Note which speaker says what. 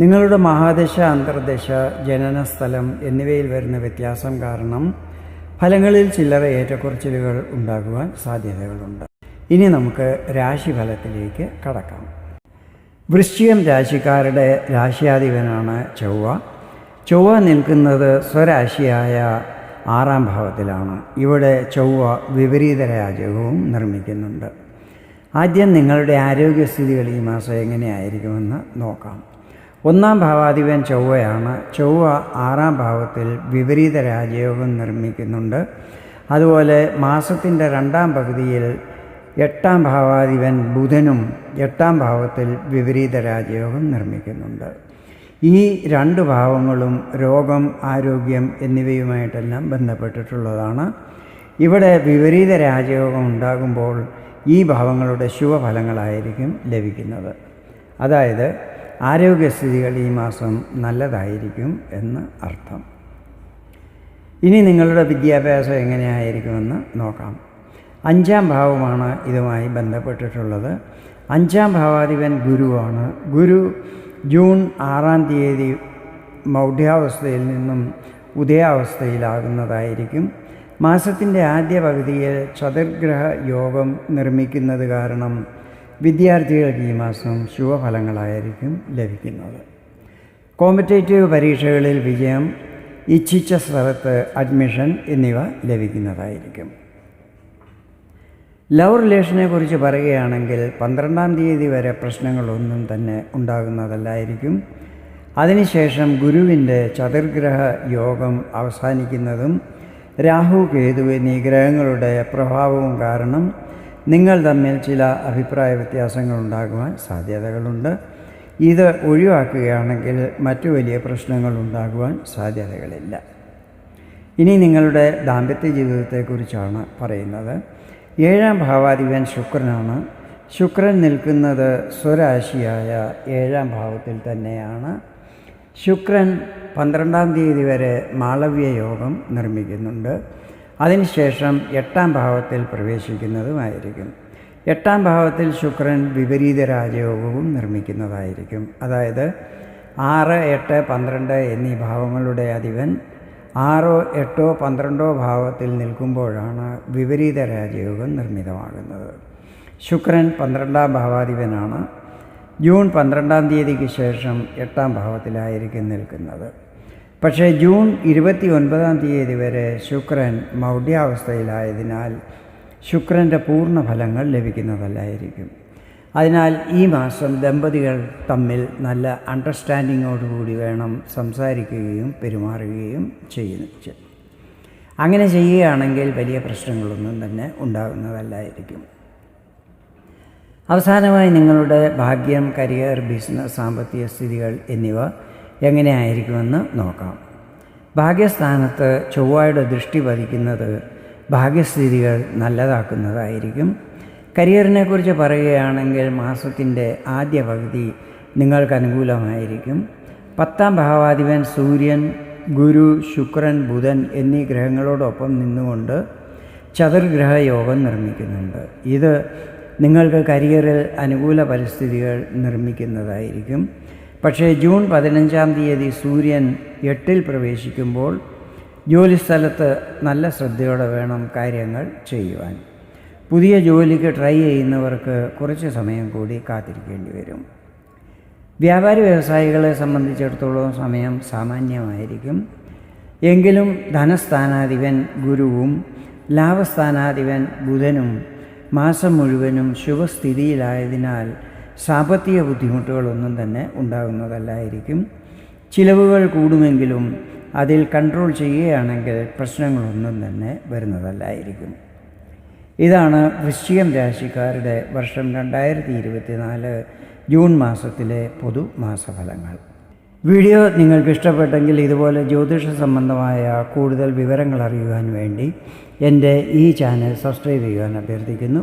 Speaker 1: നിങ്ങളുടെ മഹാദശ അന്തർദശ ജനനസ്ഥലം എന്നിവയിൽ വരുന്ന വ്യത്യാസം കാരണം ഫലങ്ങളിൽ ചില്ലറ ഏറ്റക്കുറച്ചിലുകൾ ഉണ്ടാകുവാൻ സാധ്യതകളുണ്ട്. ഇനി നമുക്ക് രാശിഫലത്തിലേക്ക് കടക്കാം. വൃശ്ചികം രാശിക്കാരുടെ രാശിയാധിപനാണ് ചൊവ്വ. ചൊവ്വ നിൽക്കുന്നത് സ്വരാശിയായ ആറാം ഭാവത്തിലാണ്. ഇവിടെ ചൊവ്വ വിപരീത രാജകവും നിർമ്മിക്കുന്നുണ്ട്. ആദ്യം നിങ്ങളുടെ ആരോഗ്യസ്ഥിതികൾ ഈ മാസം എങ്ങനെയായിരിക്കുമെന്ന് നോക്കാം. ഒന്നാം ഭാവാധിപൻ ചൊവ്വയാണ്. ചൊവ്വ ആറാം ഭാവത്തിൽ വിപരീത രാജയോഗം നിർമ്മിക്കുന്നുണ്ട്. അതുപോലെ മാസത്തിന്റെ രണ്ടാം പകുതിയിൽ എട്ടാം ഭാവാധിപൻ ബുധനും എട്ടാം ഭാവത്തിൽ വിപരീത രാജയോഗം നിർമ്മിക്കുന്നുണ്ട്. ഈ രണ്ട് ഭാവങ്ങളും രോഗം ആരോഗ്യം എന്നിവയുമായിട്ടെല്ലാം ബന്ധപ്പെട്ടിട്ടുള്ളതാണ്. ഇവിടെ വിപരീത രാജയോഗം ഉണ്ടാകുമ്പോൾ ഈ ഭാവങ്ങളുടെ ശുഭഫലങ്ങളായിരിക്കും ലഭിക്കുന്നത്. അതായത് ആരോഗ്യസ്ഥിതികൾ ഈ മാസം നല്ലതായിരിക്കും എന്ന് അർത്ഥം. ഇനി നിങ്ങളുടെ വിദ്യാഭ്യാസം എങ്ങനെയായിരിക്കുമെന്ന് നോക്കാം. അഞ്ചാം ഭാവമാണ് ഇതുമായി ബന്ധപ്പെട്ടിട്ടുള്ളത്. അഞ്ചാം ഭാവാധിപൻ ഗുരുവാണ്. ഗുരു ജൂൺ ആറാം തീയതി മൗഢ്യാവസ്ഥയിൽ നിന്നും ഉദയാവസ്ഥയിലാകുന്നതായിരിക്കും. മാസത്തിന്റെ ആദ്യ പകുതിയിൽ ചതുർഗ്രഹ യോഗം നിർമ്മിക്കുന്നത് കാരണം വിദ്യാർത്ഥികൾക്ക് ഈ മാസം ശുഭഫലങ്ങളായിരിക്കും ലഭിക്കുന്നത്. കോമ്പറ്റേറ്റീവ് പരീക്ഷകളിൽ വിജയം ഇച്ഛിച്ച സ്ഥലത്ത് അഡ്മിഷൻ എന്നിവ ലഭിക്കുന്നതായിരിക്കും. ലവ് റിലേഷനെ കുറിച്ച് പറയുകയാണെങ്കിൽ പന്ത്രണ്ടാം തീയതി വരെ പ്രശ്നങ്ങളൊന്നും തന്നെ ഉണ്ടാകുന്നതല്ലായിരിക്കും. അതിനുശേഷം ഗുരുവിന്റെ ചതുർഗ്രഹ യോഗം അവസാനിക്കുന്നതും രാഹു കേതു എന്നീ ഗ്രഹങ്ങളുടെ പ്രഭാവവും കാരണം നിങ്ങൾ തമ്മിൽ ചില അഭിപ്രായ വ്യത്യാസങ്ങൾ ഉണ്ടാകുവാൻ സാധ്യതകളുണ്ട്. ഇത് ഒഴിവാക്കുകയാണെങ്കിൽ മറ്റു വലിയ പ്രശ്നങ്ങൾ ഉണ്ടാകുവാൻ സാധ്യതകളില്ല. ഇനി നിങ്ങളുടെ ദാമ്പത്യ ജീവിതത്തെക്കുറിച്ചാണ് പറയുന്നത്. ഏഴാം ഭാവാധിപൻ ശുക്രനാണ്. ശുക്രൻ നിൽക്കുന്നത് സ്വരാശിയായ ഏഴാം ഭാവത്തിൽ തന്നെയാണ്. ശുക്രൻ പന്ത്രണ്ടാം തീയതി വരെ മാളവ്യ യോഗം നിർമ്മിക്കുന്നുണ്ട്. അതിനുശേഷം എട്ടാം ഭാവത്തിൽ പ്രവേശിക്കുന്നതുമായിരിക്കും. എട്ടാം ഭാവത്തിൽ ശുക്രൻ വിപരീത രാജയോഗവും നിർമ്മിക്കുന്നതായിരിക്കും. അതായത് ആറ് എട്ട് പന്ത്രണ്ട് എന്നീ ഭാവങ്ങളുടെ അധിപൻ ആറോ എട്ടോ പന്ത്രണ്ടോ ഭാവത്തിൽ നിൽക്കുമ്പോഴാണ് വിപരീത രാജയോഗം നിർമ്മിതമാകുന്നത്. ശുക്രൻ പന്ത്രണ്ടാം ഭാവാധിപനാണ്. ജൂൺ പന്ത്രണ്ടാം തീയതിക്ക് ശേഷം എട്ടാം ഭാവത്തിലായിരിക്കും നിൽക്കുന്നത്. പക്ഷേ ജൂൺ ഇരുപത്തി ഒൻപതാം തീയതി വരെ ശുക്രൻ മൗഢ്യാവസ്ഥയിലായതിനാൽ ശുക്രന്റെ പൂർണ ഫലങ്ങൾ ലഭിക്കുന്നതല്ലായിരിക്കും. അതിനാൽ ഈ മാസം ദമ്പതികൾ തമ്മിൽ നല്ല അണ്ടർസ്റ്റാൻഡിങ്ങോടുകൂടി വേണം സംസാരിക്കുകയും പെരുമാറുകയും ചെയ്യുന്നു അങ്ങനെ ചെയ്യുകയാണെങ്കിൽ വലിയ പ്രശ്നങ്ങളൊന്നും തന്നെ ഉണ്ടാകുന്നതല്ലായിരിക്കും. അവസാനമായി നിങ്ങളുടെ ഭാഗ്യം കരിയർ ബിസിനസ് സാമ്പത്തിക സ്ഥിതികൾ എന്നിവ എങ്ങനെയായിരിക്കുമെന്ന് നോക്കാം. ഭാഗ്യസ്ഥാനത്ത് ചൊവ്വയുടെ ദൃഷ്ടി പതിക്കുന്നത് ഭാഗ്യസ്ഥിതികൾ നല്ലതാക്കുന്നതായിരിക്കും. കരിയറിനെക്കുറിച്ച് പറയുകയാണെങ്കിൽ മാസത്തിന്റെ ആദ്യ പകുതി നിങ്ങൾക്ക് അനുകൂലമായിരിക്കും. പത്താം ഭാവാധിപൻ സൂര്യൻ ഗുരു ശുക്രൻ ബുധൻ എന്നീ ഗ്രഹങ്ങളോടൊപ്പം നിന്നുകൊണ്ട് ചതുർഗ്രഹ യോഗം നിർമ്മിക്കുന്നുണ്ട്. ഇത് നിങ്ങൾക്ക് കരിയറിൽ അനുകൂല പരിസ്ഥിതികൾ നിർമ്മിക്കുന്നതായിരിക്കും. പക്ഷേ ജൂൺ പതിനഞ്ചാം തീയതി സൂര്യൻ എട്ടിൽ പ്രവേശിക്കുമ്പോൾ ജോലിസ്ഥലത്ത് നല്ല ശ്രദ്ധയോടെ വേണം കാര്യങ്ങൾ ചെയ്യുവാൻ. പുതിയ ജോലിക്ക് ട്രൈ ചെയ്യുന്നവർക്ക് കുറച്ച് സമയം കൂടി കാത്തിരിക്കേണ്ടി വരും. വ്യാപാരി വ്യവസായികളെ സംബന്ധിച്ചിടത്തോളം സമയം സാമാന്യമായിരിക്കും. എങ്കിലും ധനസ്ഥാനാധിപൻ ഗുരുവും ലാഭസ്ഥാനാധിപൻ ബുധനും മാസം മുഴുവനും ശുഭസ്ഥിതിയിലായതിനാൽ സാമ്പത്തിക ബുദ്ധിമുട്ടുകളൊന്നും തന്നെ ഉണ്ടാകുന്നതല്ലായിരിക്കും. ചിലവുകൾ കൂടുമെങ്കിലും അതിൽ കൺട്രോൾ ചെയ്യുകയാണെങ്കിൽ പ്രശ്നങ്ങളൊന്നും തന്നെ വരുന്നതല്ലായിരിക്കും. ഇതാണ് വൃശ്ചികം രാശിക്കാരുടെ വർഷം രണ്ടായിരത്തി ഇരുപത്തിനാല് ജൂൺ മാസത്തിലെ പൊതു മാസഫലങ്ങൾ. വീഡിയോ നിങ്ങൾക്ക് ഇഷ്ടപ്പെട്ടെങ്കിൽ ഇതുപോലെ ജ്യോതിഷ സംബന്ധമായ കൂടുതൽ വിവരങ്ങൾ അറിയുവാൻ വേണ്ടി എന്റെ ഈ ചാനൽ സബ്സ്ക്രൈബ് ചെയ്യുവാൻ അഭ്യർത്ഥിക്കുന്നു.